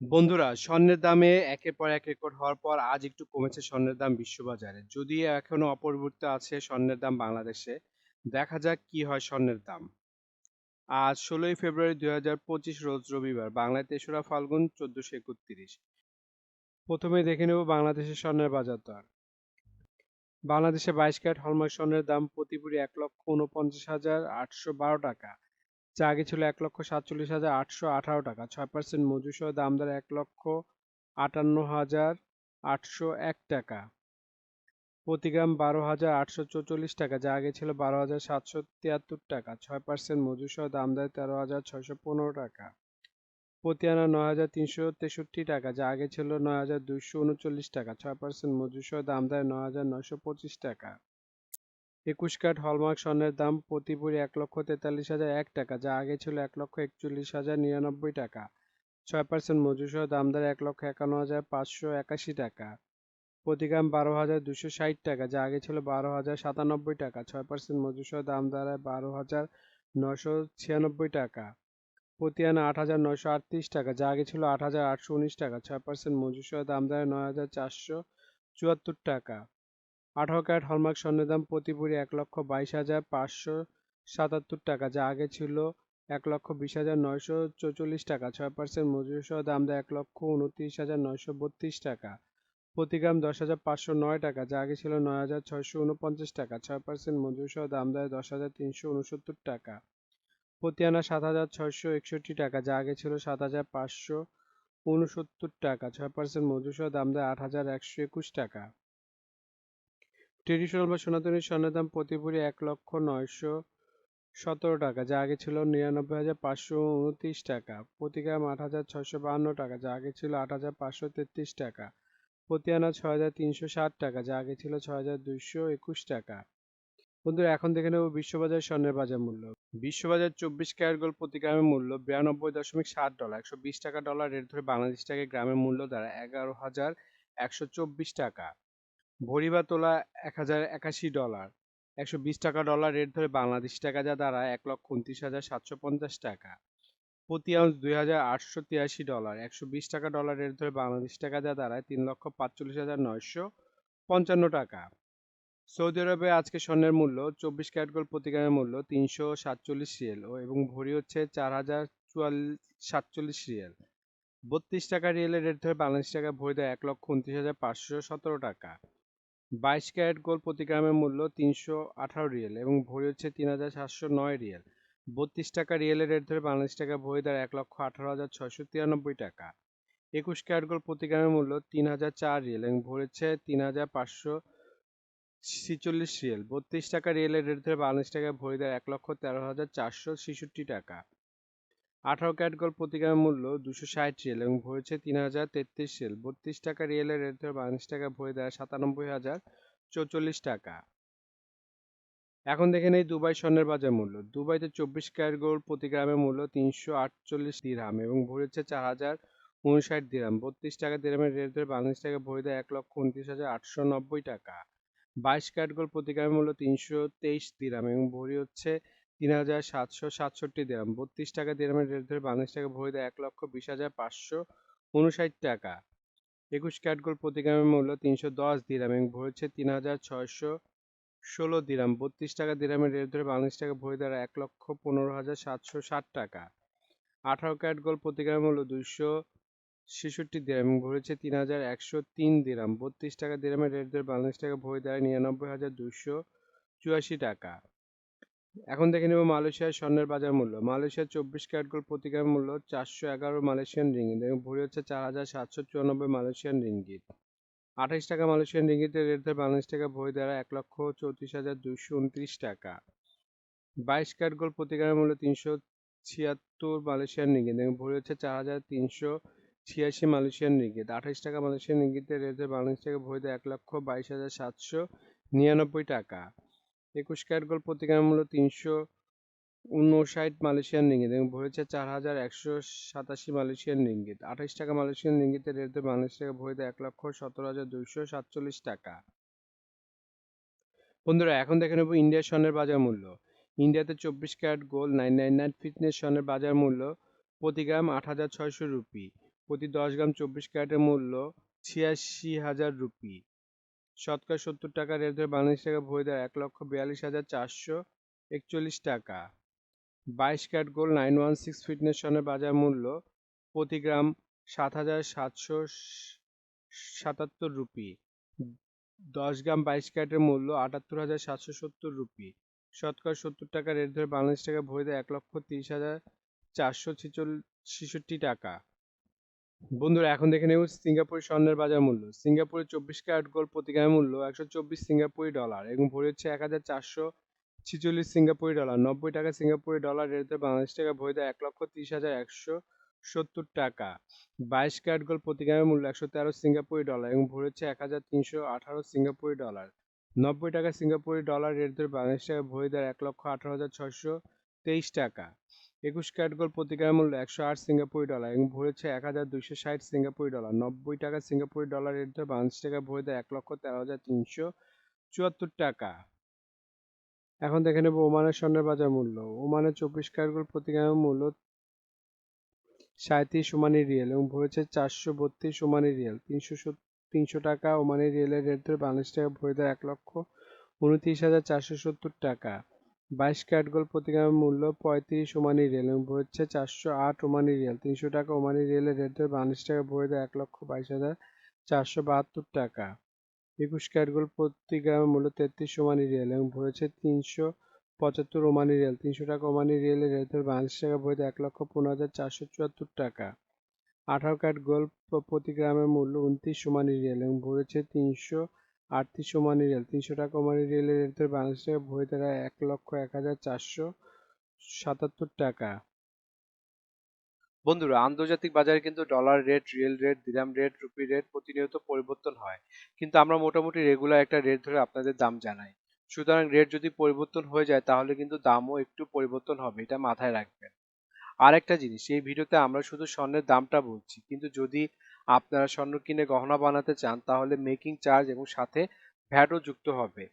বন্ধুরা, স্বর্ণের দামে একের পর এক রেকর্ড হওয়ার পর আজ একটু কমেছে স্বর্ণের দাম বিশ্ববাজারে। যদিও এখনও অপরিবর্তিত আছে স্বর্ণের দাম বাংলাদেশে, দেখা যাক কি হয় স্বর্ণের দাম। আজ ষোলোই ফেব্রুয়ারি দুই হাজার পঁচিশ, রোজ রবিবার, বাংলায় তেসরা ফাল্গুন চোদ্দশো একত্রিশ। প্রথমে দেখে নেব বাংলাদেশের স্বর্ণের বাজার দর। বাংলাদেশে বাইশ ক্যারেট হলমার্ক স্বর্ণের দাম প্রতি ভরি এক লক্ষ উনপঞ্চাশ হাজার আটশো বারো টাকা। যা আগে ছিল এক লক্ষ সাতচল্লিশ হাজার আটশো আঠারো টাকা। ছয় পার্সেন্ট মজুর সহ দাম দর এক লক্ষ আটান্ন হাজার আটশো এক টাকা। প্রতি গ্রাম বারো হাজার আটশো চৌচল্লিশ টাকা, যা আগে ছিল বারো হাজার সাতশো তিয়াত্তর টাকা। ছয় পার্সেন্ট মজুর সহ দাম দেয় তেরো হাজার ছয়শো পনেরো টাকা। প্রতি আনা নয় হাজার তিনশো তেষট্টি টাকা, যা আগে ছিল নয় হাজার দুইশো উনচল্লিশ টাকা। ছয় পার্সেন্ট মজুর সহ দাম দেয় নয় হাজার নয়শো পঁচিশ টাকা। একুশ ক্যারেট হলমার্ক স্বর্ণের দাম প্রতি ভরি এক লক্ষ তেতাল্লিশ হাজার এক টাকা, যা আগে ছিল এক লক্ষ একচল্লিশ হাজার নিরানব্বই টাকা। ছয় পার্সেন্ট মজুর সহ দাম দর এক লক্ষ একান্ন হাজার পাঁচশো একাশি টাকা। প্রতি গ্রাম বারো হাজার দুশো ষাট টাকা, যা আগে ছিল বারো হাজার সাতানব্বই টাকা। ছয় পার্সেন্ট মজুর সহ দাম দাঁড়ায় বারো হাজার নশো ছিয়ানব্বই টাকা। প্রতি আনা আট হাজার নয়শো আটত্রিশ টাকা, যা আগে ছিল আট হাজার আটশো উনিশ টাকা। ছয় পার্সেন্ট মজুর সহ দাম দাঁড়ায় নয় হাজার চারশো চুয়াত্তর টাকা। আঠারো ক্যারেট হলমার্ক স্বর্ণের দাম প্রতি ভরি এক লক্ষ বাইশ হাজার পাঁচশো সাতাত্তর টাকা, যা আগে ছিল এক লক্ষ বিশ হাজার নয়শো চৌচল্লিশ টাকা। ছয় পার্সেন্ট মজুরি সহ দাম দেয় এক লক্ষ উনত্রিশ হাজার নয়শো বত্রিশ টাকা। প্রতি গ্রাম দশ হাজার পাঁচশো নয় টাকা, যা আগে ছিল নয় হাজার ছয়শো উনপঞ্চাশ টাকা। ছয় পার্সেন্ট মজুরি সহ দাম দেয় দশ হাজার তিনশো উনসত্তর টাকা। প্রতি আনা সাত হাজার ছয়শো একষট্টি টাকা, যা আগে ছিল সাত হাজার পাঁচশো উনসত্তর টাকা। ছয় পার্সেন্ট মজুরি সহ দাম দেয় আট হাজার একশো একুশ টাকা। ট্রেডিশনাল বা সনাতনী স্বর্ণের দাম প্রতি ভরি এক লক্ষ নয়শো সতেরো টাকা, যা আগে ছিল নিরানব্বই হাজার পাঁচশো উনত্রিশ টাকা। প্রতি গ্রাম আট হাজার ছয়শো বাহান্ন টাকা, যা আগে ছিল আট হাজার পাঁচশো তেত্রিশ টাকা। প্রতি আনা ছয় হাজার তিনশো ষাট টাকা, যা আগে ছিল ছয় হাজার দুইশো একুশ টাকা। বন্ধুরা, এখন দেখে নেব বিশ্ববাজার স্বর্ণের বাজার মূল্য। বিশ্ববাজার চব্বিশ ক্যারেট গোল্ড প্রতি গ্রামের মূল্য বিরানব্বই দশমিক ষাট ডলার, একশো বিশ টাকা ডলার, রেট ধরে বাংলাদেশ টাকা গ্রামের মূল্য দ্বারা এগারো হাজার একশো চব্বিশ টাকা। ভরি বা তোলা এক হাজার একাশি ডলার। একশো বিশ টাকা ডলার রেট ধরে বাংলাদেশ টাকা যা দাঁড়ায় এক লক্ষ উনত্রিশ হাজার সাতশো পঞ্চাশ টাকা। প্রতি আউন্স দুই হাজার আটশো তিরাশি ডলার। একশো বিশ টাকা ডলার রেট ধরে বাংলাদেশ টাকা যা দাঁড়ায় তিন লক্ষ পাঁচচল্লিশ হাজার নয়শো পঞ্চান্ন টাকা। সৌদি আরবে আজকে স্বর্ণের মূল্য চব্বিশ ক্যারেট গোল্ড প্রতি গ্রামের মূল্য তিনশো সাতচল্লিশ রিয়েল এবং ভরি হচ্ছে চার হাজার চুয়াল্লিশ সাতচল্লিশ রিয়েল। বত্রিশ টাকা রিয়েলের রেট ধরে বাংলাদেশ টাকা ভরি দেয় এক লক্ষ উনত্রিশ হাজার পাঁচশো সতেরো টাকা। বাইশ ক্যারেট গোল্ড প্রতি গ্রামের মূল্য তিনশো আঠারো রিয়েল এবং ভরি হচ্ছে তিন হাজার সাতশো নয় রিয়েল। বত্রিশ টাকা রিয়েলের রেট ধরে বাংলাদেশ টাকা ভরি দেয় এক লক্ষ আঠারো হাজার ছয়শো তিরানব্বই টাকা। একুশ ক্যারেট গোল্ড প্রতি গ্রামের মূল্য তিন হাজার চার রিয়েল এবং ভরি হচ্ছে তিন হাজার পাঁচশো ছিচল্লিশ রিয়েল। বত্রিশ টাকা রিয়েলের রেট ধরে বাংলাদেশ টাকা ভরি দেয় এক লক্ষ তেরো হাজার চারশো ছেষট্টি টাকা। আঠারো ক্যারেট গোল্ড মূল্য দুশো ষাট রিয়েল এবং ভরেছে তিন হাজার তেত্রিশ রিয়েল। বত্রিশ টাকা রিয়েলের রেট ধরে বাংলাদেশ টাকা ভরে দেয় সাতানব্বই হাজার চৌচল্লিশ টাকা। এখন দেখে নেই দুবাই স্বর্ণের বাজার মূল্য। দুবাইতে চব্বিশ ক্যারেট গোল্ড প্রতি গ্রামের মূল্য তিনশো আটচল্লিশ দিরহাম এবং ভরেছে চার হাজার উনষাট দিরহাম। বত্রিশ টাকা দিরহামের রেট ধরে বাংলাদেশ টাকা ভরে দেয় এক লক্ষ উনত্রিশ হাজার আটশো নব্বই টাকা। বাইশ ক্যারেট গোল্ড প্রতি গ্রামের মূল্য তিনশো তেইশ দিরহাম এবং ভরি হচ্ছে তিন হাজার সাতশো সাতষট্টি দিরাম, বত্রিশ টাকা দিরামের রেট ধরে বাংলাদেশ টাকা ভরি দেয় এক লক্ষ বিশ হাজার পাঁচশো উনষাট টাকা। একুশ ক্যারেট গোল্ড প্রতি গ্রামের মূল্য তিনশো দশ দিরাম এবং ভরেছে তিন হাজার ছয়শো ষোলো দিরাম, বত্রিশ টাকা দিরামের রেট ধরে বাংলাদেশ টাকা ভরি দেয় এক লক্ষ পনেরো হাজার সাতশো ষাট টাকা। আঠারো ক্যারেট গোল্ড প্রতি গ্রামের মূল্য দুইশো ছেষট্টি দিরাম এবং ভরেছে তিন হাজার একশো তিন দিরাম, বত্রিশ টাকা দিরামের রেট ধরে বাংলাদেশ টাকা ভরি দেয় নিরানব্বই হাজার দুইশো চুয়াশি টাকা। এখন দেখে নেব মালয়েশিয়ার স্বর্ণের বাজার মূল্য। মালয়েশিয়ার চব্বিশ ক্যারেট গোল্ড প্রতি গ্রাম মূল্য চারশো এগারো মালয়েশিয়ান রিঙ্গিত এবং ভরি হচ্ছে চার হাজার সাতশো চুরানব্বই মালয়েশিয়ান রিঙ্গিত। আঠাশ টাকা মালয়েশিয়ান রিঙ্গিতের রেট ধরে বাংলাদেশ টাকা ভরি দ্বারা এক লক্ষ চৌত্রিশ হাজার দুইশো উনত্রিশ টাকা। বাইশ ক্যারেট গোল্ড প্রতি মূল্য তিনশো ছিয়াত্তর মালয়েশিয়ান রিঙ্গিত এবং ভরি হচ্ছে চার হাজার তিনশো ছিয়াশি মালয়েশিয়ান রিঙ্গিত। আঠাশ টাকা মালয়েশিয়ান রিঙ্গিতের রেট ধরে বাংলাদেশ টাকা ভরি দেয় এক লক্ষ বাইশ হাজার সাতশো নিরানব্বই টাকা। একুশ ক্যারেট গোল্ড প্রতি গ্রাম মূল্য তিনশো উনষাট মালয়েশিয়ান রিঙ্গিত এবং ভরেছে চার হাজার একশো সাতাশি মালয়েশিয়ান রিঙ্গিত। আঠাশ টাকা মালয়েশিয়ান রিঙ্গিতের রেট বাংলাদেশ টাকা ভরে এক লক্ষ সতেরো হাজার দুইশো সাতচল্লিশ টাকা। বন্ধুরা, এখন দেখে নেব ইন্ডিয়ার স্বর্ণের বাজার মূল্য। ইন্ডিয়াতে চব্বিশ carat gold, nine nine nine fineness স্বর্ণের বাজার মূল্য প্রতি গ্রাম আট হাজার ছয়শো রুপি। প্রতি দশ গ্রাম চব্বিশ ক্যারেটের মূল্য ছিয়াশি হাজার রুপি। শতকরা সত্তর টাকা রেট ধরে বাংলাদেশ টাকা ভরে দেয় এক লক্ষ বিয়াল্লিশ হাজার চারশো একচল্লিশ টাকা। বাইশ carat gold nine one six fineness সনের বাজার মূল্য প্রতি গ্রাম সাত হাজার সাতশো সাতাত্তর রুপি। দশ গ্রাম বাইশ ক্যারেটের মূল্য আটাত্তর হাজার সাতশো সত্তর রুপি। শতকরা সত্তর টাকা রেট ধরে বাংলাদেশ টাকা ভরে দেয় এক লক্ষ তিরিশ হাজার চারশো ছেষট্টি টাকা। বন্ধুরা, এখন দেখে নেব সিঙ্গাপুরের স্বর্ণের বাজার মূল্য। সিঙ্গাপুরে চব্বিশ ক্যারেট গোল্ড প্রতি গ্রামের মূল্য একশো চব্বিশ সিঙ্গাপুরি ডলার এবং ভরি হচ্ছে এক হাজার চারশো ছিচল্লিশ সিঙ্গাপুরি ডলার। নব্বই টাকা সিঙ্গাপুরি ডলার রেট বাংলাদেশ টাকা ভরি দেয় এক লক্ষ তিরিশ হাজার একশো সত্তর টাকা। বাইশ ক্যারেট গোল্ড প্রতি গ্রামের মূল্য একশো তেরো সিঙ্গাপুরি ডলার এবং ভরি হচ্ছে এক হাজার তিনশো আঠারো সিঙ্গাপুরি ডলার। নব্বই টাকা সিঙ্গাপুরি ডলার রেট ধরে বাংলাদেশ টাকা ভরি দেয় এক লক্ষ আঠারো হাজার ছশো তেইশ টাকা। একুশ ক্যারেট গোল্ড প্রতি মূল্য একশো আট সিঙ্গাপুরি ডলার এবং ভরেছে এক হাজার দুইশো ষাট সিঙ্গাপুরি ডলার। নব্বই টাকা সিঙ্গাপুরি ডলার রেট ধরে বাংলাদেশ টাকা ভরে দেয় এক লক্ষ তেরো হাজার তিনশো চুয়াত্তর টাকা। এখন দেখে নেব ওমানের স্বর্ণের বাজার মূল্য। ওমানের চব্বিশ ক্যারেট প্রতিগ্রামের মূল্য সাঁত্রিশ ওমানি রিয়েল এবং ভরেছে চারশো বত্রিশ ওমানি রিয়েল। তিনশো তিনশো টাকা ওমানি রিয়েলের রেট ধরে বাংলাদেশ টাকা ভরে দেয় এক লক্ষ উনত্রিশ হাজার চারশো সত্তর টাকা। বাইশ ক্যারেট গোল্ড প্রতি মূল্য পঁয়ত্রিশ ওমানি রিয়েল। এবং ভরছে চারশো আট ওমানি রিয়েল। তিনশো টাকা ওমানি রিয়েলের রেট ধরে বাংলাদেশ টাকা ভরে দেয় এক লক্ষ বাইশ হাজার চারশো বাহাত্তর টাকা। একুশ ক্যারেট গোল্ড প্রতি গ্রামের মূল্য তেত্রিশ ওমানি রিয়েল। এবং ভরেছে তিনশো পঁচাত্তর ওমানি রিয়েল। তিনশো টাকা ওমানি রিয়েলের রেট ধরে বাংলাদেশ টাকা ভরে দেয় এক লক্ষ পনেরো হাজার চারশো চুয়াত্তর টাকা। আঠারো ক্যারেট গোল্ড প্রতি গ্রামের মূল্য উনত্রিশ ওমানি রিয়েল। এবং ভরেছে তিনশো আটত্রিশ ওমানি রিয়েল তিনশো টাকা ওমানি রিয়েলের রেট ধরে বাংলাদেশ দাঁড়ায় এক লক্ষ এক হাজার চারশো সাতাত্তর টাকা। বন্ধুরা, আন্তর্জাতিক বাজারে কিন্তু dollar rate riyal rate dirham rate rupee rate প্রতিনিয়ত পরিবর্তন হয়। কিন্তু আমরা মোটামুটি রেগুলার একটা রেট ধরে আপনাদের দাম জানাই। সুতরাং রেট যদি পরিবর্তন হয়ে যায়, তাহলে কিন্তু দামও একটু পরিবর্তন হবে, এটা মাথায় রাখবেন। আর একটা জিনিস, এই ভিডিওতে আমরা শুধু স্বর্ণের দামটা বলছি, কিন্তু যদি আপনারা স্বর্ণ কিনে গহনা বানাতে চান, তাহলে মেকিং চার্জ এবং সাথে ভ্যাটও যুক্ত হবে।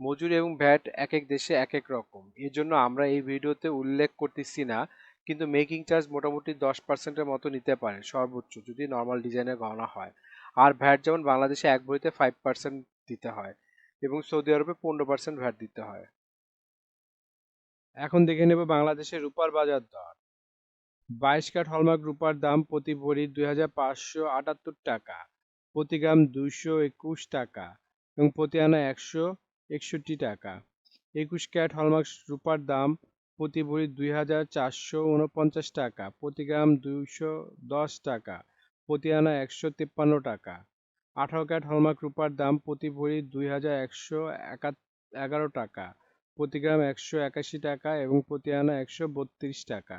মজুরি এবং ভ্যাট এক এক দেশে এক এক রকম। এর জন্য আমরা এই ভিডিওতে উল্লেখ করতেছি না, কিন্তু মেকিং চার্জ মোটামুটি দশ পার্সেন্টের মতো নিতে পারে সর্বোচ্চ যদি নর্মাল ডিজাইনের গহনা হয়। আর ভ্যাট যেমন বাংলাদেশে এক বইতে ফাইভ পার্সেন্ট দিতে হয় এবং সৌদি আরবে পনেরো পার্সেন্ট ভ্যাট দিতে হয়। এখন দেখে নেব বাংলাদেশের রূপার বাজার দর। বাইশ কাঠ হলমার্ক রূপার দাম প্রতি ভরি দুই হাজার পাঁচশো আটাত্তর টাকা, প্রতি গ্রাম দুইশো একুশ টাকা এবং প্রতি আনা একশো একষট্টি টাকা। একুশ ক্যারেট হলমার্ক রূপার দাম প্রতি ভরি দুই হাজার চারশো উনপঞ্চাশ টাকা, প্রতি গ্রাম দুইশো দশ টাকা, প্রতি আনা একশো তিপ্পান্ন টাকা। আঠারো ক্যারেট হলমার্ক রূপার দাম প্রতি ভরি দুই হাজার একশো এগারো টাকা, প্রতি গ্রাম একশো একাশি টাকা এবং প্রতি আনা একশো বত্রিশ টাকা।